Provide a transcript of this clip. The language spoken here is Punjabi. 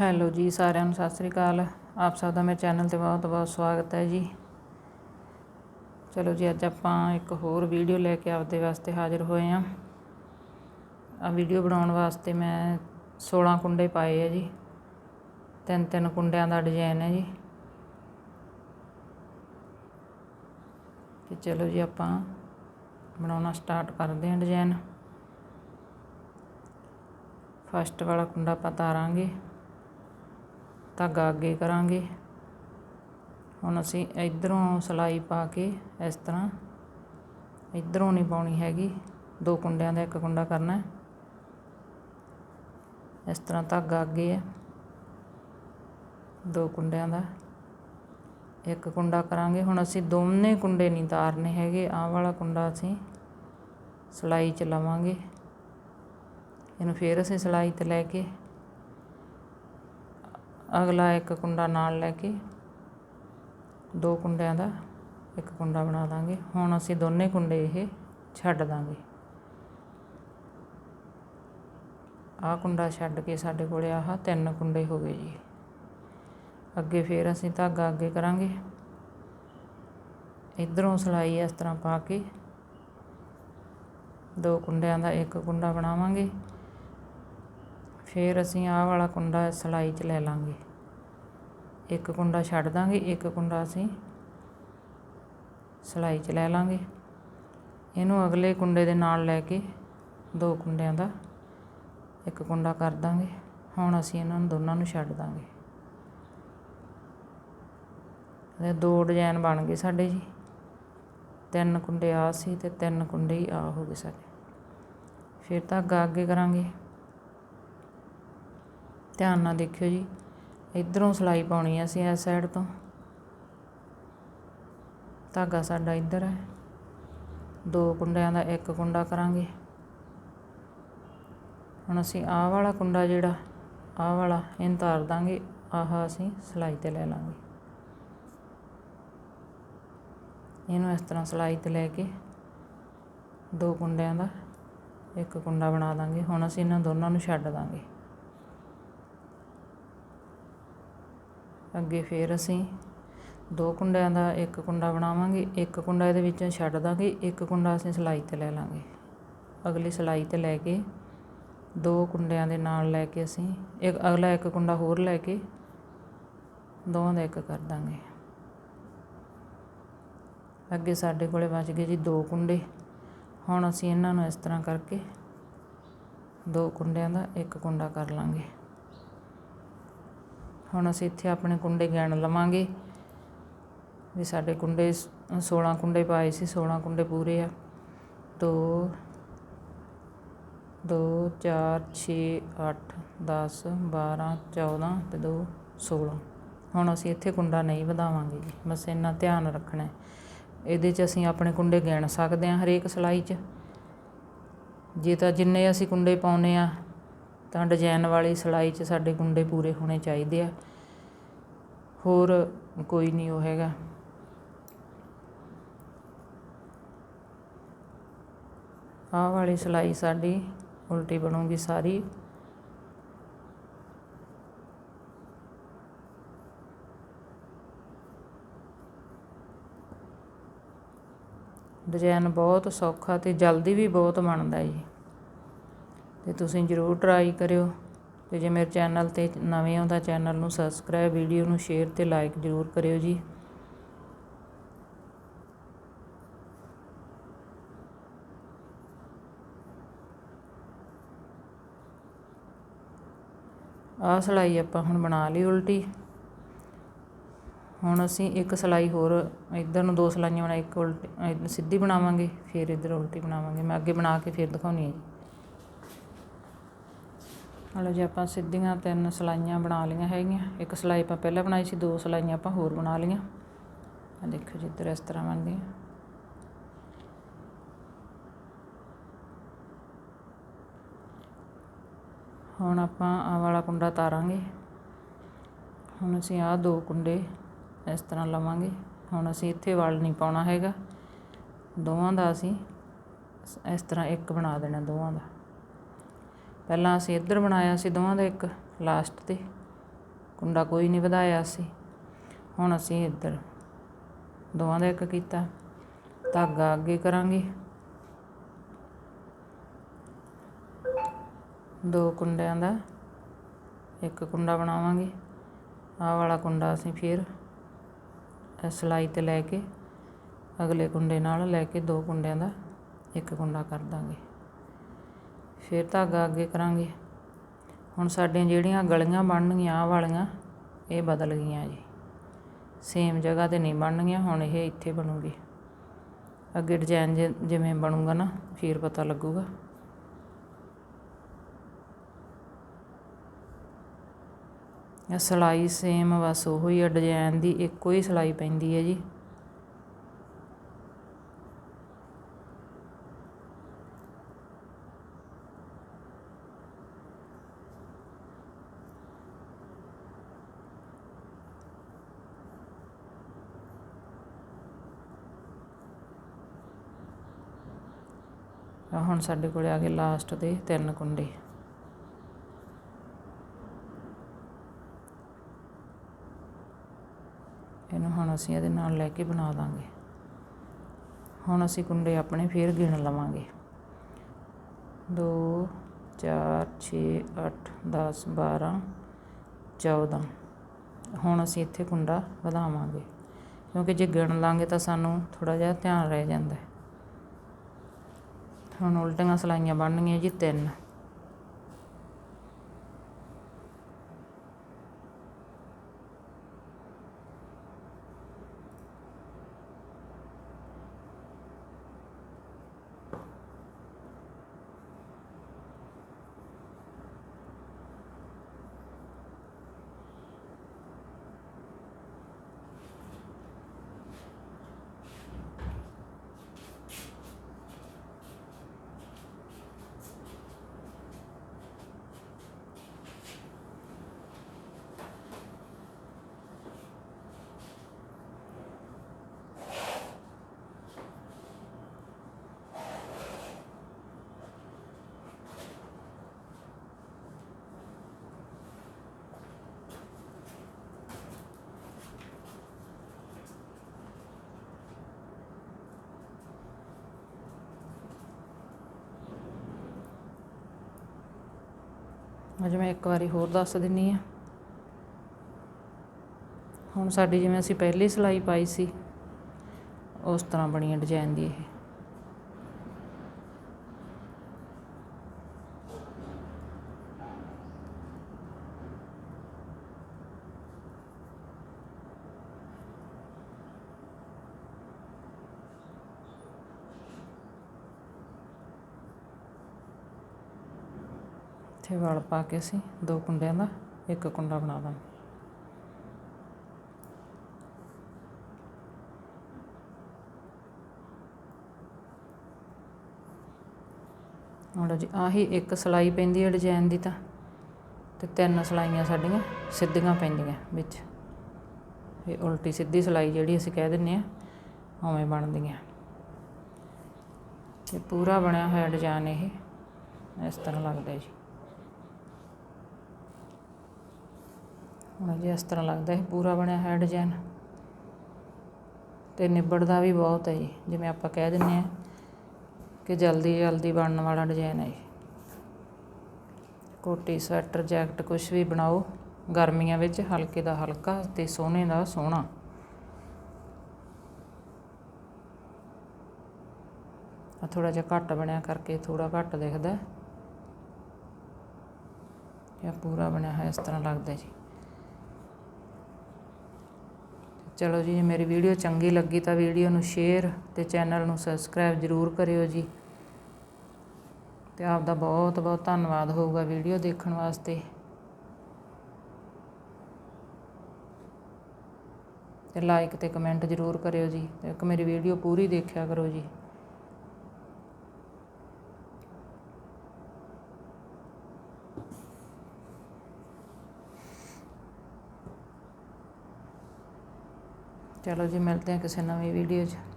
ਹੈਲੋ ਜੀ, ਸਾਰਿਆਂ ਨੂੰ ਸਤਿ ਸ੍ਰੀ ਅਕਾਲ। ਆਪ ਸਭ ਦਾ ਮੇਰੇ ਚੈਨਲ ਤੇ ਬਹੁਤ ਬਹੁਤ ਸਵਾਗਤ ਹੈ ਜੀ। ਚਲੋ ਜੀ, ਅੱਜ ਆਪਾਂ ਇੱਕ ਹੋਰ ਵੀਡੀਓ ਲੈ ਕੇ ਆਪਦੇ ਵਾਸਤੇ ਹਾਜ਼ਰ ਹੋਏ ਆਂ ਆ ਵੀਡੀਓ ਬਣਾਉਣ ਵਾਸਤੇ ਮੈਂ 16 ਕੁੰਡੇ ਪਾਏ ਆ ਜੀ। ਤਿੰਨ ਤਿੰਨ ਕੁੰਡਿਆਂ ਦਾ ਡਿਜ਼ਾਈਨ ਹੈ ਜੀ। ਤੇ ਚਲੋ ਜੀ, ਆਪਾਂ ਬਣਾਉਣਾ ਸਟਾਰਟ ਕਰਦੇ ਹਾਂ ਡਿਜ਼ਾਈਨ। ਫਸਟ ਵਾਲਾ ਕੁੰਡਾ ਆਪਾਂ ਤਾਰਾਂਗੇ। ਧਾਗਾ ਅੱਗੇ ਕਰਾਂਗੇ। ਹੁਣ ਅਸੀਂ ਇਧਰੋਂ ਸਲਾਈ ਪਾ ਕੇ ਇਸ ਤਰ੍ਹਾਂ ਇਧਰੋਂ ਨਹੀਂ ਪਾਉਣੀ ਹੈਗੀ। ਦੋ ਕੁੰਡਿਆਂ ਦਾ ਇੱਕ ਕੁੰਡਾ ਕਰਨਾ ਇਸ ਤਰ੍ਹਾਂ ਧਾਗਾ ਅੱਗੇ ਹੈ। ਦੋ ਕੁੰਡਿਆਂ ਦਾ ਇੱਕ ਕੁੰਡਾ ਕਰਾਂਗੇ। ਹੁਣ ਅਸੀਂ ਦੋਨੇ ਕੁੰਡੇ ਨਹੀਂ ਤਾਰਨੇ ਹੈਗੇ। ਆਹ ਵਾਲਾ ਕੁੰਡਾ ਅਸੀਂ ਸਲਾਈ ਚ ਲਵਾਂਗੇ। ਇਹਨੂੰ ਫੇਰ ਅਸੀਂ ਸਲਾਈ ਤੇ ਲੈ ਕੇ ਅਗਲਾ ਇੱਕ ਕੁੰਡਾ ਨਾਲ ਲੈ ਕੇ ਦੋ ਕੁੰਡਿਆਂ ਦਾ ਇੱਕ ਕੁੰਡਾ ਬਣਾ ਦਾਂਗੇ। ਹੁਣ ਅਸੀਂ ਦੋਨੇ ਕੁੰਡੇ ਇਹ ਛੱਡ ਦਾਂਗੇ। ਆਹ ਕੁੰਡਾ ਛੱਡ ਕੇ ਸਾਡੇ ਕੋਲੇ ਆਹ ਤਿੰਨ ਕੁੰਡੇ ਹੋ ਗਏ ਜੀ। ਅੱਗੇ ਫੇਰ ਅਸੀਂ ਧਾਗਾ ਅੱਗੇ ਕਰਾਂਗੇ। ਇਧਰੋਂ ਸਲਾਈ ਇਸ ਤਰ੍ਹਾਂ ਪਾ ਕੇ ਦੋ ਕੁੰਡਿਆਂ ਦਾ ਇੱਕ ਕੁੰਡਾ ਬਣਾਵਾਂਗੇ। ਫਿਰ ਅਸੀਂ ਆਹ ਵਾਲਾ ਕੁੰਡਾ ਸਲਾਈ 'ਚ ਲੈ ਲਾਂਗੇ। ਇੱਕ ਕੁੰਡਾ ਛੱਡ ਦਾਂਗੇ, ਇੱਕ ਕੁੰਡਾ ਅਸੀਂ ਸਲਾਈ 'ਚ ਲੈ ਲਾਂਗੇ। ਇਹਨੂੰ ਅਗਲੇ ਕੁੰਡੇ ਦੇ ਨਾਲ ਲੈ ਕੇ ਦੋ ਕੁੰਡਿਆਂ ਦਾ ਇੱਕ ਕੁੰਡਾ ਕਰ ਦਾਂਗੇ। ਹੁਣ ਅਸੀਂ ਇਹਨਾਂ ਨੂੰ ਦੋਨਾਂ ਨੂੰ ਛੱਡ ਦਾਂਗੇ। ਇਹ ਦੋ ਡਿਜ਼ਾਈਨ ਬਣ ਗਏ ਸਾਡੇ ਜੀ। ਤਿੰਨ ਕੁੰਡੇ ਆ ਸੀ ਤੇ ਤਿੰਨ ਕੁੰਡੇ ਹੀ ਆ ਹੋ ਗਏ ਸਾਡੇ। ਫਿਰ ਧਾਗਾ ਅੱਗੇ ਕਰਾਂਗੇ। ਧਿਆਨ ਨਾਲ ਦੇਖਿਓ ਜੀ। ਇਧਰੋਂ ਸਲਾਈ ਪਾਉਣੀ ਹੈ ਅਸੀਂ ਇਸ ਸਾਈਡ ਤੋਂ। ਧਾਗਾ ਸਾਡਾ ਇੱਧਰ ਹੈ। ਦੋ ਕੁੰਡਿਆਂ ਦਾ ਇੱਕ ਕੁੰਡਾ ਕਰਾਂਗੇ। ਹੁਣ ਅਸੀਂ ਆਹ ਵਾਲਾ ਕੁੰਡਾ ਜਿਹੜਾ, ਆਹ ਵਾਲਾ ਇਹਨੂੰ ਤਾਰ ਦਾਂਗੇ, ਆਹ ਅਸੀਂ ਸਲਾਈ ਤੇ ਲੈ ਲਾਂਗੇ। ਇਹਨੂੰ ਇਸ ਤਰ੍ਹਾਂ ਸਲਾਈ ਤੇ ਲੈ ਕੇ ਦੋ ਕੁੰਡਿਆਂ ਦਾ ਇੱਕ ਕੁੰਡਾ ਬਣਾ ਦਾਂਗੇ। ਹੁਣ ਅਸੀਂ ਇਹਨਾਂ ਦੋਨਾਂ ਨੂੰ ਛੱਡ ਦਾਂਗੇ। ਅੱਗੇ ਫਿਰ ਅਸੀਂ ਦੋ ਕੁੰਡਿਆਂ ਦਾ ਇੱਕ ਕੁੰਡਾ ਬਣਾਵਾਂਗੇ, ਇੱਕ ਕੁੰਡਾ ਇਹਦੇ ਵਿੱਚੋਂ ਛੱਡ ਦਾਂਗੇ, ਇੱਕ ਕੁੰਡਾ ਅਸੀਂ ਸਿਲਾਈ ਤੇ ਲੈ ਲਾਂਗੇ। ਅਗਲੀ ਸਿਲਾਈ ਤੇ ਲੈ ਕੇ ਦੋ ਕੁੰਡਿਆਂ ਦੇ ਨਾਲ ਲੈ ਕੇ ਅਸੀਂ ਇੱਕ, ਅਗਲਾ ਇੱਕ ਕੁੰਡਾ ਹੋਰ ਲੈ ਕੇ ਦੋਵਾਂ ਦਾ ਇੱਕ ਕਰ ਦਾਂਗੇ। ਅੱਗੇ ਸਾਡੇ ਕੋਲੇ ਬਚ ਗਏ ਜੀ ਦੋ ਕੁੰਡੇ। ਹੁਣ ਅਸੀਂ ਇਹਨਾਂ ਨੂੰ ਇਸ ਤਰ੍ਹਾਂ ਕਰਕੇ ਦੋ ਕੁੰਡਿਆਂ ਦਾ ਇੱਕ ਕੁੰਡਾ ਕਰ ਲਾਂਗੇ। ਹੁਣ ਅਸੀਂ ਇੱਥੇ ਆਪਣੇ ਕੁੰਡੇ ਗਿਣ ਲਵਾਂਗੇ ਵੀ ਸਾਡੇ ਕੁੰਡੇ 16 ਕੁੰਡੇ ਪਾਏ ਸੀ 16 ਕੁੰਡੇ ਪੂਰੇ ਆ। 2 2 4 6 8 10 12 14 ਤੇ 2 16 ਹੁਣ ਅਸੀਂ ਇੱਥੇ ਕੁੰਡਾ ਨਹੀਂ ਵਧਾਵਾਂਗੇ ਜੀ, ਬਸ ਇੰਨਾ ਧਿਆਨ ਰੱਖਣਾ ਇਹਦੇ 'ਚ ਅਸੀਂ ਆਪਣੇ ਕੁੰਡੇ ਗਿਣ ਸਕਦੇ ਹਾਂ ਹਰੇਕ ਸਲਾਈ 'ਚ। ਜੇ ਤਾਂ ਜਿੰਨੇ ਅਸੀਂ ਕੁੰਡੇ ਪਾਉਨੇ ਆ ਤਾਂ ਡਿਜ਼ਾਇਨ ਵਾਲੀ ਸਿਲਾਈ 'ਚ ਸਾਡੇ ਕੁੰਡੇ ਪੂਰੇ ਹੋਣੇ ਚਾਹੀਦੇ ਆ। ਹੋਰ ਕੋਈ ਨਹੀਂ ਉਹ ਹੈਗਾ। ਆਹ ਵਾਲੀ ਸਿਲਾਈ ਸਾਡੀ ਉਲਟੀ ਬਣੂਗੀ ਸਾਰੀ। ਡਿਜ਼ਾਈਨ ਬਹੁਤ ਸੌਖਾ ਤੇ ਜਲਦੀ ਵੀ ਬਹੁਤ ਬਣਦਾ ਜੀ। ਅਤੇ ਤੁਸੀਂ ਜ਼ਰੂਰ ਟਰਾਈ ਕਰਿਓ ਅਤੇ ਜੇ ਮੇਰੇ ਚੈਨਲ ਤੇ ਨਵੇਂ ਹੋ ਤਾਂ ਚੈਨਲ ਨੂੰ ਸਬਸਕ੍ਰਾਈਬ ਵੀਡੀਓ ਨੂੰ ਸ਼ੇਅਰ ਅਤੇ ਲਾਈਕ ਜ਼ਰੂਰ ਕਰਿਓ ਜੀ। ਆਹ ਸਲਾਈ ਆਪਾਂ ਹੁਣ ਬਣਾ ਲਈ ਉਲਟੀ। ਹੁਣ ਅਸੀਂ ਇੱਕ ਸਲਾਈ ਹੋਰ, ਇਧਰ ਨੂੰ ਦੋ ਸਲਾਈਆਂ ਬਣਾ, ਇੱਕ ਉਲਟੀ ਸਿੱਧੀ ਬਣਾਵਾਂਗੇ, ਫਿਰ ਇਧਰ ਉਲਟੀ ਬਣਾਵਾਂਗੇ। ਮੈਂ ਅੱਗੇ ਬਣਾ ਕੇ ਫਿਰ ਦਿਖਾਉਣੀ ਹੈ ਜੀ। ਹਲੋ ਜੀ ਆਪਾਂ ਸਿੱਧੀਆਂ ਤਿੰਨ ਸਲਾਈਆਂ ਬਣਾ ਲਈਆਂ ਹੈਗੀਆਂ। ਇੱਕ ਸਲਾਈ ਆਪਾਂ ਪਹਿਲਾਂ ਬਣਾਈ ਸੀ, ਦੋ ਸਲਾਈਆਂ ਆਪਾਂ ਹੋਰ ਬਣਾ ਲਈਆਂ। ਆ ਦੇਖੋ ਜੀ ਇੱਧਰ ਇਸ ਤਰ੍ਹਾਂ ਬਣਦੀਆਂ ਹੁਣ ਆਪਾਂ ਆ ਵਾਲਾ ਕੁੰਡਾ ਤਾਰਾਂਗੇ। ਹੁਣ ਅਸੀਂ ਆ ਦੋ ਕੁੰਡੇ ਇਸ ਤਰ੍ਹਾਂ ਲਵਾਂਗੇ। ਹੁਣ ਅਸੀਂ ਇੱਥੇ ਵਲ ਨਹੀਂ ਪਾਉਣਾ ਹੈਗਾ। ਦੋਵਾਂ ਦਾ ਅਸੀਂ ਇਸ ਤਰ੍ਹਾਂ ਇੱਕ ਬਣਾ ਦੇਣਾ ਦੋਵਾਂ ਦਾ। ਪਹਿਲਾਂ ਅਸੀਂ ਇੱਧਰ ਬਣਾਇਆ ਸੀ ਦੋਵਾਂ ਦਾ ਇੱਕ ਲਾਸਟ ਤੇ। ਕੁੰਡਾ ਕੋਈ ਨਹੀਂ ਵਧਾਇਆ ਸੀ। ਹੁਣ ਅਸੀਂ ਇੱਧਰ ਦੋਵਾਂ ਦਾ ਇੱਕ ਕੀਤਾ। ਧਾਗਾ ਅੱਗੇ ਕਰਾਂਗੇ। ਦੋ ਕੁੰਡਿਆਂ ਦਾ। ਇੱਕ ਕੁੰਡਾ ਬਣਾਵਾਂਗੇ। ਆਹ ਵਾਲਾ ਕੁੰਡਾ ਅਸੀਂ ਫਿਰ ਇਹ ਸਿਲਾਈ ਤੇ ਲੈ ਕੇ ਅਗਲੇ ਕੁੰਡੇ ਨਾਲ ਲੈ ਕੇ ਦੋ ਕੁੰਡਿਆਂ ਦਾ ਇੱਕ ਕੁੰਡਾ ਕਰ ਦਾਂਗੇ। ਫਿਰ ਧਾਗਾ ਅੱਗੇ ਕਰਾਂਗੇ। ਹੁਣ ਸਾਡੀਆਂ ਜਿਹੜੀਆਂ ਗਲੀਆਂ ਬਣਨਗੀਆਂ, ਆਹ ਵਾਲੀਆਂ, ਇਹ ਬਦਲ ਗਈਆਂ ਜੀ। ਸੇਮ ਜਗ੍ਹਾ ਤੇ ਨਹੀਂ ਬਣਨਗੀਆਂ, ਹੁਣ ਇਹ ਇੱਥੇ ਬਣੂਗੀ। ਅੱਗੇ ਡਿਜ਼ਾਈਨ ਜਿਵੇਂ ਬਣੂਗਾ ਨਾ, ਫਿਰ ਪਤਾ ਲੱਗੂਗਾ। ਇਹ ਸਿਲਾਈ ਸੇਮ ਬਸ ਉਹੋ ਹੀ ਆ ਡਿਜ਼ਾਈਨ ਦੀ ਇੱਕੋ ਹੀ ਸਿਲਾਈ ਪੈਂਦੀ ਹੈ ਜੀ। ਤਾਂ ਹੁਣ ਸਾਡੇ ਕੋਲੇ ਆ ਗਏ ਲਾਸਟ ਦੇ ਤਿੰਨ ਕੁੰਡੇ। ਇਹਨੂੰ ਹੁਣ ਅਸੀਂ ਇਹਦੇ ਨਾਲ ਲੈ ਕੇ ਬਣਾ ਦਾਂਗੇ। ਹੁਣ ਅਸੀਂ ਕੁੰਡੇ ਆਪਣੇ ਫੇਰ ਗਿਣ ਲਵਾਂਗੇ। 2 4 6 8 10 12 14 ਹੁਣ ਅਸੀਂ ਇੱਥੇ ਕੁੰਡਾ ਵਧਾਵਾਂਗੇ। ਕਿਉਂਕਿ ਜੇ ਗਿਣ ਲਾਂਗੇ ਤਾਂ ਸਾਨੂੰ ਥੋੜਾ ਜਿਹਾ ਧਿਆਨ ਰਹਿ ਜਾਂਦਾ ਹੈ। ਹੁਣ ਉਲਟੀਆਂ ਸਲਾਈਆਂ ਬਣਨਗੀਆਂ ਜੀ ਤਿੰਨ। ਅੱਜ ਮੈਂ ਇੱਕ ਵਾਰੀ ਹੋਰ ਦੱਸ ਦਿੰਨੀ ਆ। ਹੁਣ ਸਾਡੀ ਜਿਵੇਂ ਅਸੀਂ ਪਹਿਲੀ ਸਿਲਾਈ ਪਾਈ ਸੀ, ਉਸ ਤਰ੍ਹਾਂ ਬਣੀ ਹੈ ਡਿਜ਼ਾਈਨ ਦੀ ਇਹ। ਇੱਥੇ ਵਲ ਪਾ ਕੇ ਅਸੀਂ ਦੋ ਕੁੰਡਿਆਂ ਦਾ ਇੱਕ ਕੁੰਡਾ ਬਣਾ ਦਾਂਗੇ। ਹੁਣ ਜੀ, ਆਹੀ ਇੱਕ ਸਲਾਈ ਪੈਂਦੀ ਹੈ ਡਿਜ਼ਾਈਨ ਦੀ ਤਾਂ, ਤੇ ਤਿੰਨ ਸਲਾਈਆਂ ਸਾਡੀਆਂ ਸਿੱਧੀਆਂ ਪੈਂਦੀਆਂ ਵਿੱਚ। ਇਹ ਉਲਟੀ ਸਿੱਧੀ ਸਲਾਈ ਜਿਹੜੀ ਅਸੀਂ ਕਹਿ ਦਿੰਨੇ ਆ ਉਵੇਂ ਬਣਦੀਆਂ। ਇਹ ਪੂਰਾ ਬਣਿਆ ਹੋਇਆ ਡਿਜ਼ਾਈਨ ਇਹ, ਇਸ ਤਰ੍ਹਾਂ ਲੱਗਦਾ ਜੀ। ਹੁਣ ਜੀ, ਇਸ ਤਰ੍ਹਾਂ ਲੱਗਦਾ ਇਹ ਪੂਰਾ ਬਣਿਆ ਹੋਇਆ ਡਿਜ਼ਾਈਨ ਤੇ ਨਿਬੜਦਾ ਵੀ ਬਹੁਤ ਹੈ ਜੀ, ਜਿਵੇਂ ਆਪਾਂ ਕਹਿ ਦਿੰਨੇ ਆ ਕਿ ਜਲਦੀ ਜਲਦੀ ਬਣਨ ਵਾਲਾ ਡਿਜ਼ਾਈਨ ਹੈ ਕੋਟੀ, ਸਵੈਟਰ, ਜੈਕਟ ਕੁਝ ਵੀ ਬਣਾਓ, ਗਰਮੀਆਂ ਵਿੱਚ ਹਲਕੇ ਦਾ ਹਲਕਾ ਤੇ ਸੋਹਣੇ ਦਾ ਸੋਹਣਾ। ਆ ਥੋੜਾ ਜਿਹਾ ਘੱਟ ਬਣਿਆ ਕਰਕੇ ਥੋੜਾ ਘੱਟ ਦਿਖਦਾ। ਇਹ ਪੂਰਾ ਬਣਿਆ ਹੈ, ਇਸ ਤਰ੍ਹਾਂ ਲੱਗਦਾ ਜੀ। ਚਲੋ ਜੀ, ਜੇ ਮੇਰੀ ਵੀਡੀਓ ਚੰਗੀ ਲੱਗੀ ਤਾਂ ਵੀਡੀਓ ਨੂੰ ਸ਼ੇਅਰ ਤੇ ਚੈਨਲ ਨੂੰ ਸਬਸਕ੍ਰਾਈਬ ਜ਼ਰੂਰ ਕਰਿਓ ਜੀ। ਤੇ ਆਪ ਦਾ ਬਹੁਤ ਬਹੁਤ ਧੰਨਵਾਦ ਹੋਊਗਾ ਵੀਡੀਓ ਦੇਖਣ ਵਾਸਤੇ। ਤੇ ਲਾਈਕ ਤੇ ਕਮੈਂਟ ਜ਼ਰੂਰ ਕਰਿਓ ਜੀ। ਤੇ ਇੱਕ ਮੇਰੀ ਵੀਡੀਓ ਪੂਰੀ ਦੇਖਿਆ ਕਰੋ ਜੀ। ਚਲੋ ਜੀ ਮਿਲਦੇ ਹਾਂ ਕਿਸੇ ਨਵੀਂ ਵੀਡੀਓ 'ਚ